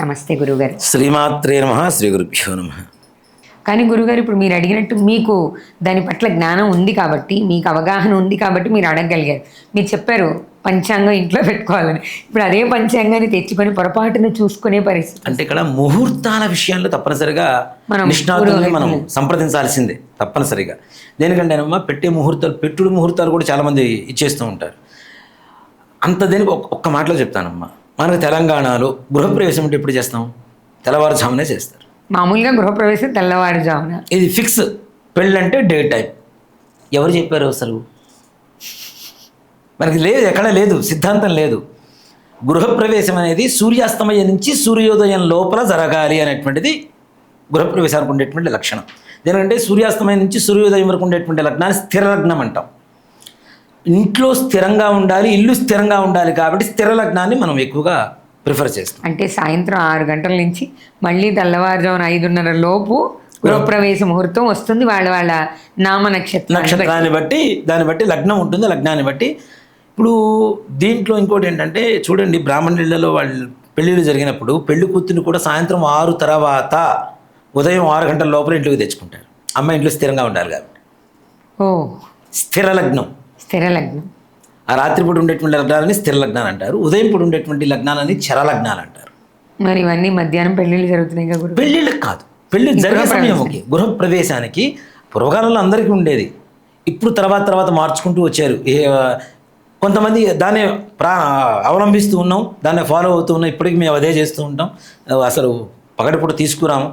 నమస్తే గురుగారు. శ్రీమాత్రే నమ శ్రీ గురుభ్యో నమ. కానీ గురుగారు ఇప్పుడు మీరు అడిగినట్టు మీకు దాని పట్ల జ్ఞానం ఉంది కాబట్టి మీకు అవగాహన ఉంది కాబట్టి మీరు అడగగలిగారు. మీరు చెప్పారు పంచాంగం ఇంట్లో పెట్టుకోవాలని. ఇప్పుడు అదే పంచాంగాన్ని తెచ్చుకొని పొరపాటున చూసుకునే పరిస్థితి. అంటే ఇక్కడ ముహూర్తాల విషయంలో తప్పనిసరిగా మనం నిష్ణాతుల్ని మనం. సంప్రదించాల్సిందే తప్పనిసరిగా. దేనికంటేనమ్మా పెట్టే ముహూర్తాలు పెట్టుడు ముహూర్తాలు కూడా చాలామంది ఇచ్చేస్తూ ఉంటారు. అంత దేనికి ఒక్క మాటలో చెప్తానమ్మా. మనకు తెలంగాణలో గృహప్రవేశం అంటే ఎప్పుడు చేస్తాం? తెల్లవారుజామునే చేస్తారు. మామూలుగా గృహప్రవేశం తెల్లవారుజామున. ఇది ఫిక్స్. పెళ్ళంటే డే టైం ఎవరు చెప్పారు అసలు? మనకి లేదు ఎక్కడ లేదు సిద్ధాంతం లేదు. గృహప్రవేశం అనేది సూర్యాస్తమయం నుంచి సూర్యోదయం లోపల జరగాలి అనేటువంటిది గృహప్రవేశానికి ఉండేటువంటి లక్షణం. ఎందుకంటే సూర్యాస్తమయం నుంచి సూర్యోదయం వరకు ఉండేటువంటి లగ్నాన్ని స్థిర లగ్నం అంటాం. ఇంట్లో స్థిరంగా ఉండాలి ఇల్లు స్థిరంగా ఉండాలి కాబట్టి స్థిర లగ్నాన్ని మనం ఎక్కువగా ప్రిఫర్ చేస్తాం. అంటే సాయంత్రం ఆరు గంటల నుంచి మళ్ళీ తెల్లవారుజామున ఐదున్నర లోపు గృహప్రవేశ ముహూర్తం వస్తుంది. వాళ్ళ వాళ్ళ నామ నక్షత్రం నక్షత్రాన్ని బట్టి దాన్ని బట్టి లగ్నం ఉంటుంది. లగ్నాన్ని బట్టి ఇప్పుడు దీంట్లో ఇంకోటి ఏంటంటే చూడండి బ్రాహ్మణులలో వాళ్ళు పెళ్ళిళ్ళు జరిగినప్పుడు పెళ్ళి కూతుర్ని కూడా సాయంత్రం ఆరు తర్వాత ఉదయం ఆరు గంటల లోపల ఇంట్లోకి తెచ్చుకుంటారు. అమ్మాయి ఇంట్లో స్థిరంగా ఉండాలి కాబట్టి. ఓ. స్థిర లగ్నం. స్థిర లగ్నం. ఆ రాత్రిపూట ఉండేటువంటి లగ్నాలని స్థిర లగ్నాలు అంటారు. ఉదయం పూట ఉండేటువంటి లగ్నాలని చర లగ్నాలు అంటారు. మరి ఇవన్నీ మధ్యాహ్నం పెళ్ళిళ్ళు జరుగుతున్నాయి కదా పెళ్ళిళ్ళకి కాదు. పెళ్ళి జరిగే సమయం ఓకే. గృహప్రవేశానికి పూర్వకాలంలో అందరికీ ఉండేది. ఇప్పుడు తర్వాత తర్వాత మార్చుకుంటూ వచ్చారు. ఏ కొంతమంది దాన్ని ప్రా అవలంబిస్తూ ఉన్నాం. దాన్ని ఫాలో అవుతూ ఉన్నాం. ఇప్పటికీ మేము అదే చేస్తూ ఉంటాం. అసలు పగటిపూట తీసుకురాము.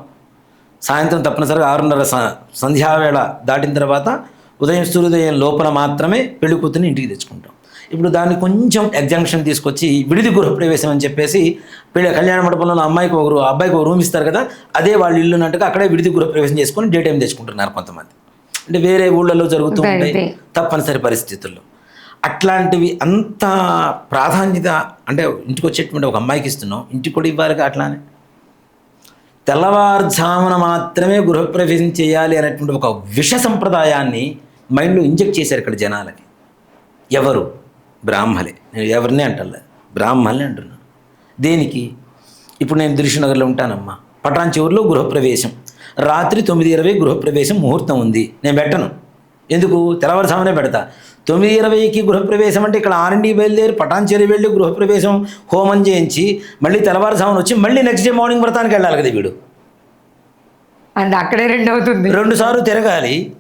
సాయంత్రం తప్పనిసరిగా ఆరున్నర స- సంధ్యావేళ దాటిన తర్వాత ఉదయం సూర్యోదయం లోపల మాత్రమే పెళ్ళి కూతుర్ని ఇంటికి తెచ్చుకుంటాం. ఇప్పుడు దాన్ని కొంచెం ఎగ్జంక్షన్ తీసుకొచ్చి విడిది గృహప్రవేశం అని చెప్పేసి పెళ్ళి కళ్యాణ మండపంలో అమ్మాయికి ఒక రూ- అబ్బాయికి ఒక రూమ్ ఇస్తారు కదా అదే వాళ్ళ ఇల్లు అన్నట్టుగా అక్కడే విడిది గృహప్రవేశం చేసుకొని డే టైం తెచ్చుకుంటున్నారు కొంతమంది. అంటే వేరే ఊళ్ళలో జరుగుతూ ఉంటాయి. తప్పనిసరి పరిస్థితుల్లో. అట్లాంటివి అంత ప్రాధాన్యత అంటే ఇంటికి వచ్చేటువంటి ఒక అమ్మాయికి ఇస్తున్నాం ఇంటికి కూడా ఇవ్వాలి అట్లానే. తెల్లవారుజామున మాత్రమే గృహప్రవేశం చేయాలి అనేటువంటి ఒక విష సంప్రదాయాన్ని మైండ్లో ఇంజెక్ట్ చేశారు ఇక్కడ జనాలకి. ఎవరు? బ్రాహ్మలే. నేను ఎవరిని అంటలే బ్రాహ్మలే అంటున్నాను. దేనికి? ఇప్పుడు నేను దిల్షునగర్లో ఉంటానమ్మా. పటాన్ చివరిలో గృహప్రవేశం. రాత్రి తొమ్మిది ఇరవై గృహప్రవేశం ముహూర్తం ఉంది. నేను పెట్టను. ఎందుకు? తెల్లవారుజామునే పెడతా. తొమ్మిది ఇరవైకి గృహప్రవేశం అంటే ఇక్కడ ఆర్ఎండి బయలుదేరి పటాన్చేరి వెళ్ళి గృహప్రవేశం హోమం చేయించి మళ్ళీ తెల్లవారుజామున వచ్చి మళ్ళీ నెక్స్ట్ డే మార్నింగ్ వ్రతానికి వెళ్ళాలి కదా వీడు. అక్కడే రెండు అవుతుంది రెండు సార్లు తిరగాలి.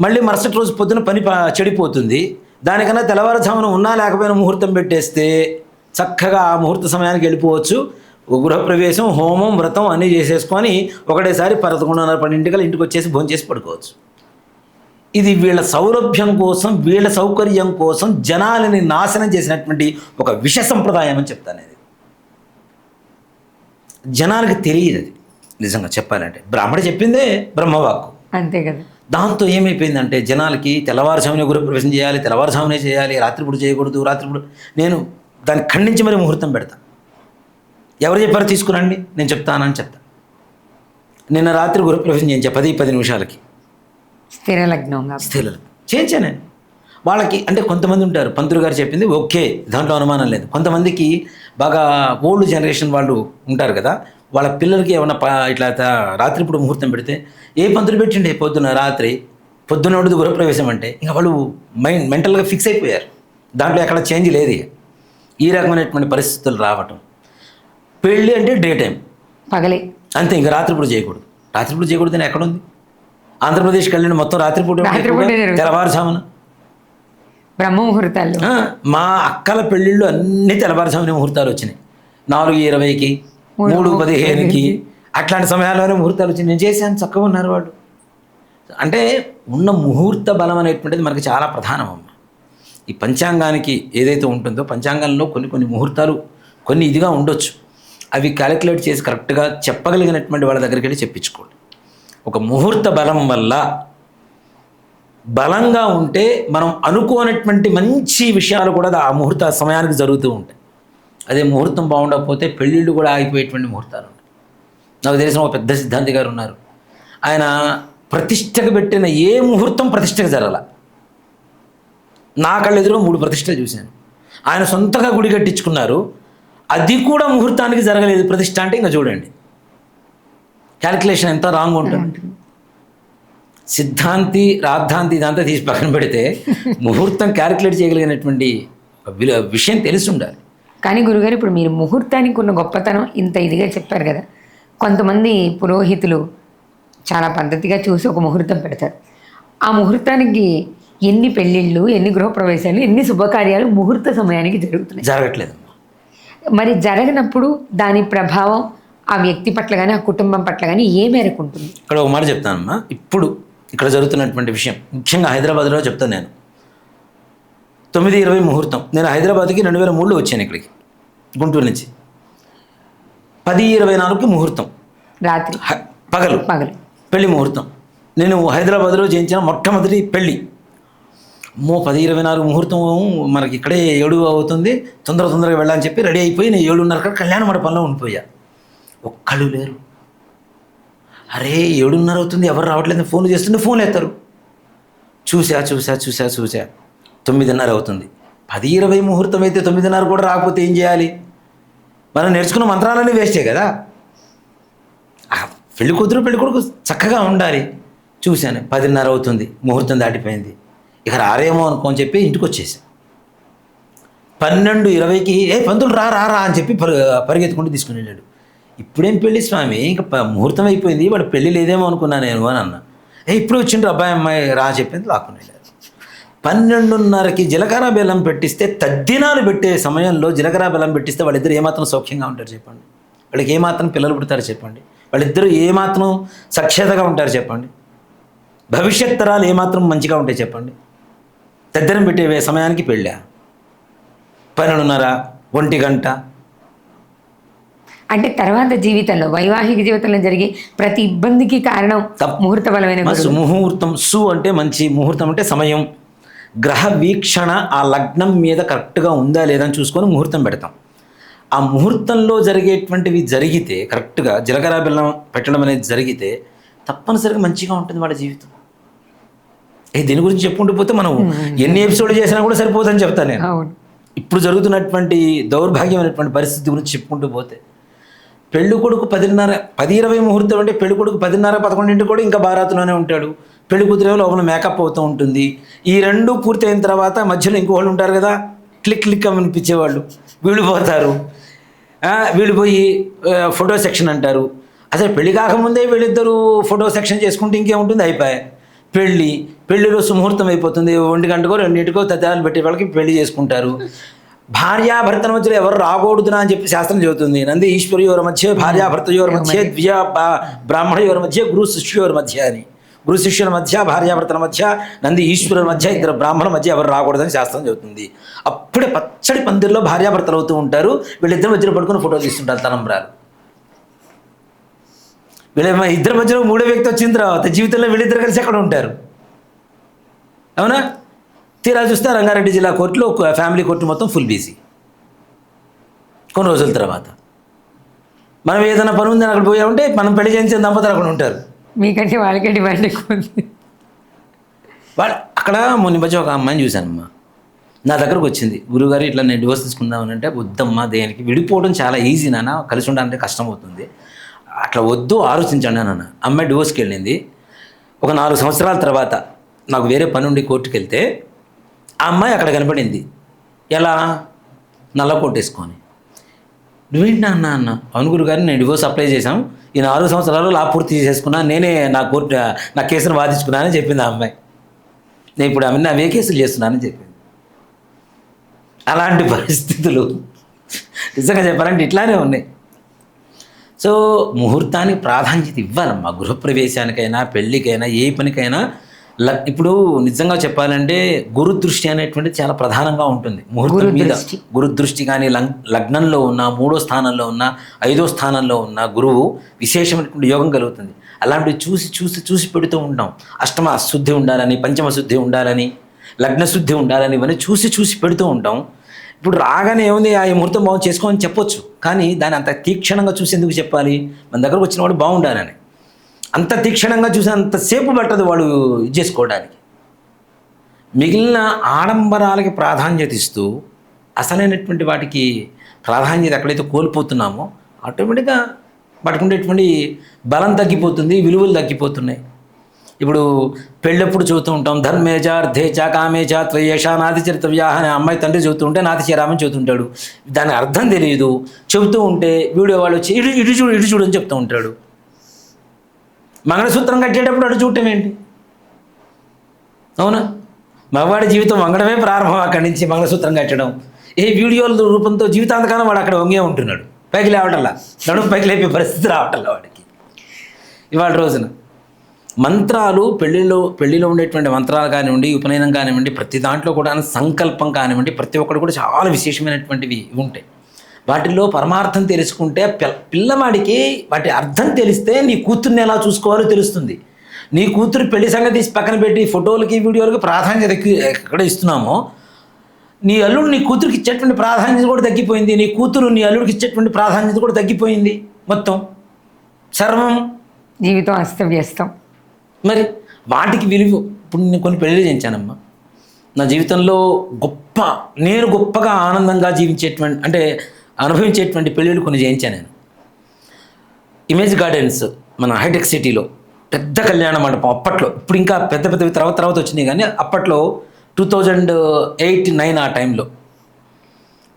మళ్ళీ మరుసటి రోజు పొద్దున పని చెడిపోతుంది. దానికన్నా తెల్లవారుజామున ఉన్నా లేకపోయినా ముహూర్తం పెట్టేస్తే చక్కగా ఆ ముహూర్త సమయానికి వెళ్ళిపోవచ్చు. గృహప్రవేశం హోమం వ్రతం అన్నీ చేసేసుకొని ఒకటేసారి పదకొండున్నర పన్నెండింటికల్లా ఇంటికి వచ్చేసి భోంచేసి పడుకోవచ్చు. ఇది వీళ్ళ సౌలభ్యం కోసం వీళ్ళ సౌకర్యం కోసం జనాలని నాశనం చేసినటువంటి ఒక విష సంప్రదాయం అని చెప్తాను ఇది జనాలకి తెలియదు అది. నిజంగా చెప్పాలంటే. బ్రాహ్మడు చెప్పిందే బ్రహ్మవాక్కు. అంతే కదా. దాంతో ఏమైపోయిందంటే జనాలకి తెల్లవారుజామునే గృహప్రవేశం చేయాలి తెల్లవారుజామునే చేయాలి రాత్రిపూట చేయకూడదు రాత్రిపూట నేను దాన్ని ఖండించి మరి ముహూర్తం పెడతా. ఎవరు చెప్పారో తీసుకురండి నేను చెప్తానని చెప్తా. నిన్న రాత్రి గృహప్రవేశం చేయించా పది పది నిమిషాలకి. స్థిర లగ్నం కాబట్టి స్థిరలు చేయించా నేను. వాళ్ళకి అంటే కొంతమంది ఉంటారు పంతులు గారు చెప్పింది ఓకే దాంట్లో అనుమానం లేదు. కొంతమందికి బాగా ఓల్డ్ జనరేషన్ వాళ్ళు ఉంటారు కదా వాళ్ళ పిల్లలకి ఏమైనా ఇట్లా రాత్రిపూట ముహూర్తం పెడితే ఏ పంతులు పెట్టిండే పొద్దున రాత్రి? పొద్దున ఒకటి గృహప్రవేశం అంటే ఇంకా వాళ్ళు మైండ్ మెంటల్గా ఫిక్స్ అయిపోయారు. దాంట్లో ఎక్కడ చేంజ్ లేదు. ఈ రకమైనటువంటి పరిస్థితులు రావటం. పెళ్ళి అంటే డే టైం. పగలే. అంతే ఇంకా రాత్రిపూట చేయకూడదు. రాత్రిపూట చేయకూడదు అని ఎక్కడుంది? ఆంధ్రప్రదేశ్కి వెళ్ళిన మొత్తం రాత్రిపూట. తెల్లవారుజామున. బ్రహ్మ ముహూర్తాలు మా అక్కల పెళ్ళిళ్ళు అన్ని తెల్లవారుజామున ముహూర్తాలు వచ్చినాయి. నాలుగు ఇరవైకి మూడు పదిహేనుకి. అట్లాంటి సమయాల్లోనే ముహూర్తాలు వచ్చినాయి నేను చేశాను చక్కగా ఉన్నారు వాళ్ళు. అంటే ఉన్న ముహూర్త బలం అనేటువంటిది మనకి చాలా ప్రధానం అమ్మ. ఈ పంచాంగానికి ఏదైతే ఉంటుందో పంచాంగంలో కొన్ని కొన్ని ముహూర్తాలు కొన్ని ఇదిగా ఉండొచ్చు. అవి క్యాలిక్యులేట్ చేసి కరెక్ట్గా చెప్పగలిగినటువంటి వాళ్ళ దగ్గరికి వెళ్ళి చెప్పించుకోండి. ఒక ముహూర్త బలం వల్ల బలంగా ఉంటే మనం అనుకోనటువంటి మంచి విషయాలు కూడా ఆ ముహూర్త సమయానికి జరుగుతూ ఉంటాయి. అదే ముహూర్తం బాగుండకపోతే పెళ్ళిళ్ళు కూడా ఆగిపోయేటువంటి ముహూర్తాలు నాకు తెలిసిన ఒక పెద్ద సిద్ధాంతి గారు ఉన్నారు. ఆయన ప్రతిష్టకు పెట్టిన ఏ ముహూర్తం ప్రతిష్టకు జరగల. నా కళ్ళెదురు మూడు ప్రతిష్టలు చూశాను. ఆయన సొంతగా గుడి కట్టించుకున్నారు. అది కూడా ముహూర్తానికి జరగలేదు. ప్రతిష్ట అంటే ఇంకా చూడండి. క్యాలిక్యులేషన్ ఎంత రాంగ్ ఉంటుంది. సిద్ధాంతి రాద్ధాంతి ఇదంతా తీసి పక్కన పెడితే ముహూర్తం క్యాలిక్యులేట్ చేయగలిగినటువంటి విషయం తెలిసి ఉండాలి. కానీ గురుగారు ఇప్పుడు మీరు ముహూర్తానికి ఉన్న గొప్పతనం ఇంత ఇదిగా చెప్పారు కదా. కొంతమంది పురోహితులు చాలా పద్ధతిగా చూసి ఒక ముహూర్తం పెడతారు. ఆ ముహూర్తానికి ఎన్ని పెళ్ళిళ్ళు ఎన్ని గృహప్రవేశాలు ఎన్ని శుభకార్యాలు ముహూర్త సమయానికి జరుగుతున్నాయి? జరగట్లేదు. మరి జరగనప్పుడు దాని ప్రభావం ఆ వ్యక్తి పట్ల కానీ ఆ కుటుంబం పట్ల కానీ ఏ మేరకు ఉంటుంది? ఇక్కడ ఒక మాట చెప్తానమ్మా. ఇప్పుడు ఇక్కడ జరుగుతున్నటువంటి విషయం ముఖ్యంగా హైదరాబాద్లో చెప్తాను నేను. తొమ్మిది ఇరవై ముహూర్తం. నేను హైదరాబాద్కి రెండు వేల మూడులో వచ్చాను ఇక్కడికి గుంటూరు నుంచి. పది ఇరవై నాలుగుకి ముహూర్తం. రాత్రి. పగలు. పగలు. పెళ్ళి ముహూర్తం. నేను హైదరాబాద్లో చేయించిన మొట్టమొదటి పెళ్ళి. మో పది ఇరవై నాలుగు ముహూర్తం మనకి ఇక్కడే ఏడు అవుతుంది. తొందర తొందరగా వెళ్ళాలని చెప్పి రెడీ అయిపోయి నేను ఏడున్నర కళ్యాణ మండపంలో ఉండిపోయా. ఒక్కళ్ళు లేరు. అరే ఏడున్నర అవుతుంది. ఎవరు రావట్లేదు. ఫోన్ చేస్తుంటే ఫోన్ ఎత్తారు. చూసా చూసా చూసా చూసా. తొమ్మిదిన్నర అవుతుంది. పది ఇరవై ముహూర్తం అయితే తొమ్మిదిన్నర కూడా రాకపోతే ఏం చేయాలి? మనం నేర్చుకున్న మంత్రాలన్నీ వేస్టే కదా? పెళ్ళి కూతురు పెళ్ళి కొడుకు చక్కగా ఉండాలి. చూశాను పదిన్నర అవుతుంది ముహూర్తం దాటిపోయింది. ఇక రారేమో అనుకోని చెప్పి ఇంటికి వచ్చేసాను పన్నెండు ఇరవైకి ఏ పంతులు రా రా రా అని చెప్పి పరు పరిగెత్తుకుంటూ తీసుకుని వెళ్ళాడు. ఇప్పుడేం పెళ్ళి స్వామి? ఇంకా ముహూర్తం అయిపోయింది వాడు పెళ్ళి లేదేమో అనుకున్నా నేను అని అన్న. ఏ ఇప్పుడు వచ్చిండ్రు అబ్బాయి అమ్మాయి రా చెప్పింది లాక్కుని వెళ్ళారు పన్నెండున్నరకి జీలకర్ర బెల్లం పెట్టిస్తే తద్దినాలు పెట్టే సమయంలో జీలకర్ర బెల్లం పెట్టిస్తే వాళ్ళిద్దరు ఏమాత్రం సౌఖ్యంగా ఉంటారు చెప్పండి. వాళ్ళకి ఏమాత్రం పిల్లలు పుడతారు చెప్పండి. వాళ్ళిద్దరూ ఏమాత్రం సఖ్యతగా ఉంటారు చెప్పండి. భవిష్యత్ తరాలు ఏమాత్రం మంచిగా ఉంటాయి చెప్పండి. తద్దినం పెట్టే సమయానికి పెళ్ళా? పన్నెండున్నర ఒంటి గంట. అంటే తర్వాత జీవితంలో వైవాహిక జీవితంలో జరిగే ప్రతి ఇబ్బందికి కారణం ముహూర్త బలమైన. ముహూర్తం సు అంటే మంచి ముహూర్తం అంటే సమయం. గ్రహ వీక్షణ ఆ లగ్నం మీద కరెక్ట్గా ఉందా లేదా అని చూసుకొని ముహూర్తం పెడతాం. ఆ ముహూర్తంలో జరిగేటువంటివి జరిగితే కరెక్ట్గా జీలకర్ర బెల్లం పెట్టడం అనేది జరిగితే తప్పనిసరిగా మంచిగా ఉంటుంది వాళ్ళ జీవితం. ఏ దీని గురించి చెప్పుకుంటూ పోతే మనం ఎన్ని ఎపిసోడ్ చేసినా కూడా సరిపోతుందని చెప్తాను నేను. ఇప్పుడు జరుగుతున్నటువంటి దౌర్భాగ్యమైనటువంటి పరిస్థితి గురించి చెప్పుకుంటూ పోతే పెళ్ళి కొడుకు పదిన్నర పది ఇరవై ముహూర్తం అంటే పెళ్ళి కొడుకు పదిన్నర పదకొండింటి కూడా ఇంకా బారాతులోనే ఉంటాడు. పెళ్ళి కూతురేమో లోపల మేకప్ అవుతూ ఉంటుంది. ఈ రెండు పూర్తయిన తర్వాత మధ్యలో ఇంకోళ్ళు ఉంటారు కదా క్లిక్ క్లిక్ అని అనిపించేవాళ్ళు. వీళ్ళు పోతారు. వీళ్ళు పోయి ఫోటో సెక్షన్ అంటారు. అసలు పెళ్ళి కాకముందే వీళ్ళిద్దరూ ఫోటో సెక్షన్ చేసుకుంటే ఇంకేముంటుంది? అయిపోయాయి పెళ్ళి పెళ్ళి రోజు ముహూర్తం అయిపోతుంది. ఒంటి గంటకో రెండింటికో తదాలు పెట్టే వాళ్ళకి పెళ్ళి చేసుకుంటారు. భార్యాభర్తల మధ్యలో ఎవరు రాకూడదునా అని చెప్పి శాస్త్రం చెబుతుంది. నంది ఈశ్వరియోర మధ్య భార్యాభర్తయోర మధ్య ద్విజ బ్రాహ్మణయోర మధ్య గురు శిష్యుయోర మధ్య అని. గురు శిష్యుల మధ్య భార్యాభర్తల మధ్య నంది ఈశ్వరుల మధ్య ఇద్దరు బ్రాహ్మణుల మధ్య ఎవరు రాకూడదని శాస్త్రం చెబుతుంది. అప్పుడే పచ్చడి పందిరిలో భార్యాభర్తలు అవుతూ ఉంటారు. వీళ్ళిద్దరి మధ్యలో పడుకొని ఫోటో తీస్తుంటారు తలంబ్రాలు. వీళ్ళ ఇద్దరి మధ్యలో మూడో వ్యక్తి వచ్చిన తర్వాత జీవితంలో వీళ్ళిద్దరు కలిసి ఎక్కడ ఉంటారు? అవునా? తీరా చూస్తే రంగారెడ్డి జిల్లా కోర్టులో ఒక ఫ్యామిలీ కోర్టు మొత్తం ఫుల్ బిజీ. కొన్ని రోజుల తర్వాత. మనం ఏదైనా పని ఉందని అక్కడ పోయామంటే మనం పెళ్ళి చేయించిన దంపతులు అక్కడ ఉంటారు. మీకంటే వాళ్ళకే డిమాండ్ ఎక్కువ వాళ్ళు అక్కడ మొన్న మధ్య ఒక అమ్మాయిని చూశానమ్మా. నా దగ్గరకు వచ్చింది. గురుగారు ఇట్లా నేను డివోర్స్ తీసుకుందామని అంటే వద్దమ్మా దేనికి? విడిపోవడం చాలా ఈజీ నాన్న. కలిసి ఉండాలంటే కష్టం అవుతుంది. అట్లా వద్దు ఆలోచించండి నాన్న అమ్మాయి డివోర్స్కి వెళ్ళింది. ఒక నాలుగు సంవత్సరాల తర్వాత నాకు వేరే పని ఉండి కోర్టుకి వెళ్తే ఆ అమ్మాయి అక్కడ కనపడింది. ఎలా? నల్ల కొట్టేసుకొని నువ్వేంటి నాన్న అన్న? అవును గురుగారు నేను డివోర్స్ అప్లై చేశాం. ఈ నాలుగు సంవత్సరాలు లా పూర్తి చేసేసుకున్నాను నేనే నా కోర్టు నా కేసును వాదించుకున్నానని చెప్పింది ఆ అమ్మాయి. నేను ఇప్పుడు ఆమె అవే కేసులు చేస్తున్నానని చెప్పింది. అలాంటి పరిస్థితులు. నిజంగా చెప్పాలంటే ఇట్లానే ఉన్నాయి. సో ముహూర్తానికి ప్రాధాన్యత ఇవ్వాలమ్మా గృహప్రవేశానికైనా పెళ్ళికైనా ఏ పనికైనా. ఇప్పుడు నిజంగా చెప్పాలంటే గురు దృష్టి అనేటువంటిది చాలా ప్రధానంగా ఉంటుంది. ముహూర్తం మీద. గురు దృష్టి కానీ లగ్నంలో ఉన్న మూడో స్థానంలో ఉన్న ఐదో స్థానంలో ఉన్న గురువు విశేషమైనటువంటి యోగం కలుగుతుంది. అలాంటివి చూసి చూసి చూసి పెడుతూ ఉంటాం. అష్టమ శుద్ధి ఉండాలని పంచమ శుద్ధి ఉండాలని లగ్న శుద్ధి ఉండాలని ఇవన్నీ చూసి చూసి పెడుతూ ఉంటాం. ఇప్పుడు రాగానే ఏముంది? ఆ ముహూర్తం బాగుంది చేసుకోమని చెప్పొచ్చు. కానీ దాన్ని అంత తీక్షణంగా చూసి ఎందుకు చెప్పాలి? మన దగ్గరకు వచ్చిన వాడు బాగుండాలని. అంత తీక్షణంగా చూసి అంతసేపు పట్టదు వాడు ఇది చేసుకోవడానికి. మిగిలిన ఆడంబరాలకి ప్రాధాన్యత ఇస్తూ అసలైనటువంటి వాటికి ప్రాధాన్యత ఎక్కడైతే కోల్పోతున్నామో ఆటోమేటిక్గా వాటికి ఉండేటువంటి బలం తగ్గిపోతుంది విలువలు తగ్గిపోతున్నాయి. ఇప్పుడు పెళ్ళప్పుడు చూస్తూ ఉంటాం ధర్మేజ అర్ధేచ కామేచ త్వయేష నాతి చరిత్రవ్యా అనే అమ్మాయి తండ్రి చెబుతూ ఉంటే నాతి చేరామని చెబుతుంటాడు దాని అర్థం తెలియదు. చెబుతూ ఉంటే వీడియో వాళ్ళు వచ్చి ఇటు ఇటు చూడు ఇటు చూడని చెప్తూ ఉంటాడు. మంగళసూత్రం కట్టేటప్పుడు అటు చూడటం ఏంటి? అవునా? మగవాడి జీవితం వంగడమే ప్రారంభం అక్కడి నుంచి మంగళసూత్రం కట్టడం. ఏ వీడియోల రూపంతో జీవితాంతకాలం వాడు అక్కడ వంగే ఉంటున్నాడు. పైకి లేవటల్లా నడుము పైకి లేపే పరిస్థితి రావటల్లా వాడికి. ఇవాళ రోజున మంత్రాలు పెళ్ళిలో పెళ్ళిలో ఉండేటువంటి మంత్రాలు కానివ్వండి ఉపనయనం కానివ్వండి ప్రతి దాంట్లో కూడా సంకల్పం కానివ్వండి ప్రతి ఒక్కటి కూడా చాలా విశేషమైనటువంటివి ఉంటాయి. వాటిల్లో పరమార్థం తెలుసుకుంటే పిల్ల పిల్లవాడికి వాటి అర్థం తెలిస్తే నీ కూతుర్ని ఎలా చూసుకోవాలో తెలుస్తుంది. నీ కూతురు పెళ్ళి సంగతి పక్కన పెట్టి ఫోటోలకి వీడియోలకి ప్రాధాన్యత ఎక్కడ ఇస్తున్నామో నీ అల్లుడు నీ కూతురికి ఇచ్చేటువంటి ప్రాధాన్యత కూడా తగ్గిపోయింది. నీ కూతురు నీ అల్లుడికి ఇచ్చేటువంటి ప్రాధాన్యత కూడా తగ్గిపోయింది మొత్తం. సర్వం. జీవితం అస్తవ్యస్తం. మరి వాటికి విలువ ఇప్పుడు నేను కొన్ని పెళ్ళిళ్ళు చేయించానమ్మా. నా జీవితంలో గొప్ప నేను గొప్పగా ఆనందంగా జీవించేటువంటి అంటే అనుభవించేటువంటి పెళ్ళిళ్ళు కొన్ని చేయించాను నేను. ఇమేజ్ గార్డెన్స్ మన హైటెక్ సిటీలో పెద్ద కళ్యాణ మండపం అప్పట్లో. ఇప్పుడు ఇంకా పెద్ద పెద్ద తర్వాత తర్వాత వచ్చినాయి కానీ అప్పట్లో టూ థౌజండ్ ఎయిట్ నైన్ ఆ టైంలో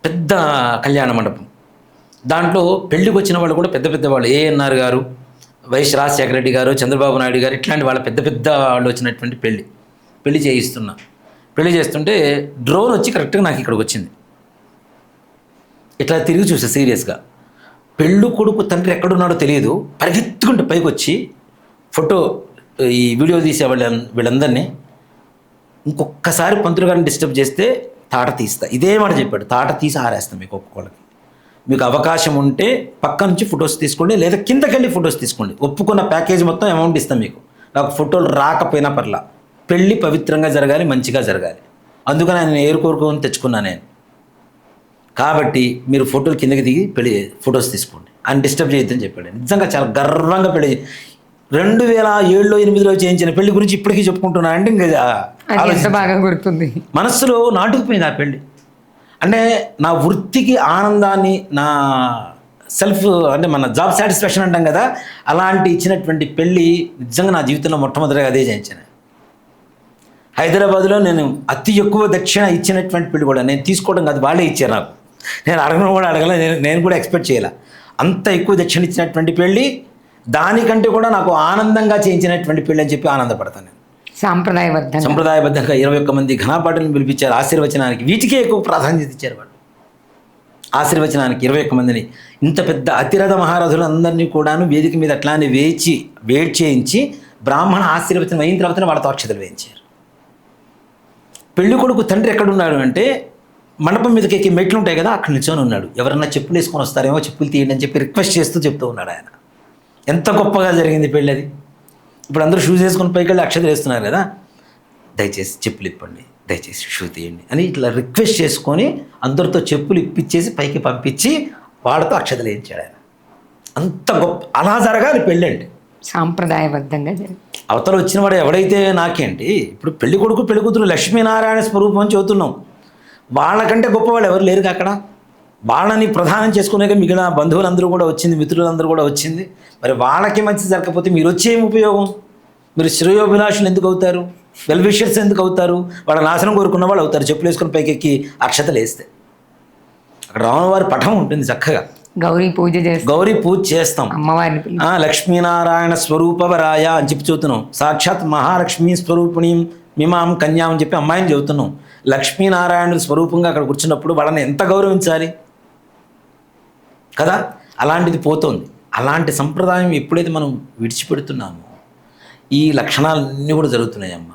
పెద్ద కళ్యాణ మండపం. దాంట్లో పెళ్ళికి వచ్చిన వాళ్ళు కూడా పెద్ద పెద్ద వాళ్ళు ఏఎన్ఆర్ గారు వైఎస్ రాజశేఖర రెడ్డి గారు చంద్రబాబు నాయుడు గారు ఇట్లాంటి వాళ్ళ పెద్ద పెద్ద వాళ్ళు వచ్చినటువంటి పెళ్ళి పెళ్ళి చేయిస్తున్నా. పెళ్ళి చేస్తుంటే డ్రోన్ వచ్చి కరెక్ట్గా నాకు ఇక్కడికి వచ్చింది. ఇట్లా తిరిగి చూసా సీరియస్గా. పెళ్ళు కొడుకు తండ్రి ఎక్కడున్నాడో తెలియదు. పరిగెత్తుకుంటే పైకి వచ్చి ఫోటో ఈ వీడియో తీసే వాళ్ళ వీళ్ళందరినీ ఇంకొకసారి పంతులు గారిని డిస్టర్బ్ చేస్తే తాట తీస్తా. ఇదే మాట చెప్పాడు. తాట తీసి ఆరేస్తాం మీకు ఒక్కొక్కళ్ళకి మీకు అవకాశం ఉంటే పక్క నుంచి ఫొటోస్ తీసుకోండి లేదా కిందకెళ్ళి ఫొటోస్ తీసుకోండి. ఒప్పుకున్న ప్యాకేజ్ మొత్తం అమౌంట్ ఇస్తాం మీకు. నాకు ఫోటోలు రాకపోయినా పర్లా. పెళ్ళి పవిత్రంగా జరగాలి మంచిగా జరగాలి. అందుకని నేను ఏరుకోరుకోని తెచ్చుకున్నాను నేను. కాబట్టి మీరు ఫోటోలు కిందకి దిగి పెళ్ళి ఫొటోస్ తీసుకోండి. ఆయన డిస్టర్బ్ చేయొద్దని చెప్పాడు. నిజంగా చాలా గర్వంగా పెళ్ళి రెండు వేల ఏడులో ఎనిమిదిలో చేయించిన పెళ్ళి గురించి ఇప్పటికీ చెప్పుకుంటున్నా అంటే ఇంకా. బాగా గుర్తుంది. మనస్సులో నాటుకుపోయింది ఆ పెళ్ళి అంటే నా వృత్తికి ఆనందాన్ని నా సెల్ఫ్ అంటే మన జాబ్ సాటిస్ఫాక్షన్ అంటాం కదా అలాంటి ఇచ్చినటువంటి పెళ్ళి నిజంగా నా జీవితంలో మొట్టమొదటిగా అదే చేయించాను. హైదరాబాద్లో నేను అతి ఎక్కువ దక్షిణ ఇచ్చినటువంటి పెళ్ళి కూడా నేను తీసుకోవడం కాదు వాళ్ళే ఇచ్చారు నాకు. నేను అడగడం కూడా అడగల నేను నేను కూడా ఎక్స్పెక్ట్ చేయాల. అంత ఎక్కువ దక్షిణ ఇచ్చినటువంటి పెళ్ళి దానికంటే కూడా నాకు ఆనందంగా చేయించినటువంటి పెళ్ళి అని చెప్పి ఆనందపడతాను నేను. సాంప్రదాయబద్ధంగా. సంప్రదాయబద్ధంగా ఇరవై ఒక్క మంది ఘనాపాటలను పిలిపించారు ఆశీర్వచనానికి. వీటికే ఎక్కువ ప్రాధాన్యత ఇచ్చారు వాళ్ళు. ఆశీర్వచనానికి ఇరవై ఒక్క మందిని. ఇంత పెద్ద అతిరథ మహారథులందరినీ కూడాను వేదిక మీద అట్లానే వేచి వేట్ చేయించి బ్రాహ్మణ ఆశీర్వచనం అయిన తర్వాతనే వాళ్ళతో అక్షతలు వేయించారు. పెళ్ళి కొడుకు తండ్రి ఎక్కడున్నాడు అంటే మండపం మీదకి ఎక్కి మెట్లు ఉంటాయి కదా అక్కడ నిల్చొని ఉన్నాడు. ఎవరన్నా చెప్పులు వేసుకొని వస్తారేమో చెప్పులు తీయండి అని చెప్పి రిక్వెస్ట్ చేస్తూ చెప్తూ ఉన్నాడు ఆయన. ఎంత గొప్పగా జరిగింది పెళ్ళి అది. ఇప్పుడు అందరూ షూస్ వేసుకొని పైకి వెళ్ళి అక్షతలు వేస్తున్నారు కదా. దయచేసి చెప్పులు ఇప్పండి దయచేసి షూ తీయండి అని ఇట్లా రిక్వెస్ట్ చేసుకొని అందరితో చెప్పులు ఇప్పించేసి పైకి పంపించి వాళ్ళతో అక్షతలు వేయించాడు ఆయన. అంత గొప్ప అలా జరగాలి పెళ్ళి అంటే. సాంప్రదాయబద్ధంగా అవతల వచ్చిన వాడు ఎవడైతే నాకేంటి ఇప్పుడు పెళ్ళి కొడుకు పెళ్ళి కూతురు లక్ష్మీనారాయణ స్వరూపం అని చెబుతున్నాం. వాళ్ళకంటే గొప్పవాళ్ళు ఎవరు లేరు అక్కడ? వాళ్ళని ప్రధానం చేసుకునే మిగిలిన బంధువులందరూ కూడా వచ్చింది మిత్రులందరూ కూడా వచ్చింది. మరి వాళ్ళకి మంచి జరగకపోతే మీరు వచ్చే ఉపయోగం? మీరు శ్రేయోభిలాషులు ఎందుకు అవుతారు? వెల్ విషర్స్ ఎందుకు అవుతారు? వాళ్ళ నాశనం కోరుకున్న వాళ్ళు అవుతారు. చెప్పులు వేసుకుని పైకెక్కి అక్షతలు వేస్తే అక్కడ రామవారి పటం ఉంటుంది చక్కగా. గౌరీ పూజ చేస్తాం. గౌరీ పూజ చేస్తాం. అమ్మవారిని లక్ష్మీనారాయణ స్వరూపవరాయ అని చెప్పి చెబుతున్నాం. సాక్షాత్ మహాలక్ష్మీ స్వరూపిణి మిమాం కన్యా అని చెప్పి అమ్మాయిని చెబుతున్నాం. లక్ష్మీనారాయణుడు స్వరూపంగా అక్కడ కూర్చున్నప్పుడు వాళ్ళని ఎంత గౌరవించాలి? కదా? అలాంటిది పోతోంది. అలాంటి సంప్రదాయం ఎప్పుడైతే మనం విడిచిపెడుతున్నామో ఈ లక్షణాలన్నీ కూడా జరుగుతున్నాయమ్మా.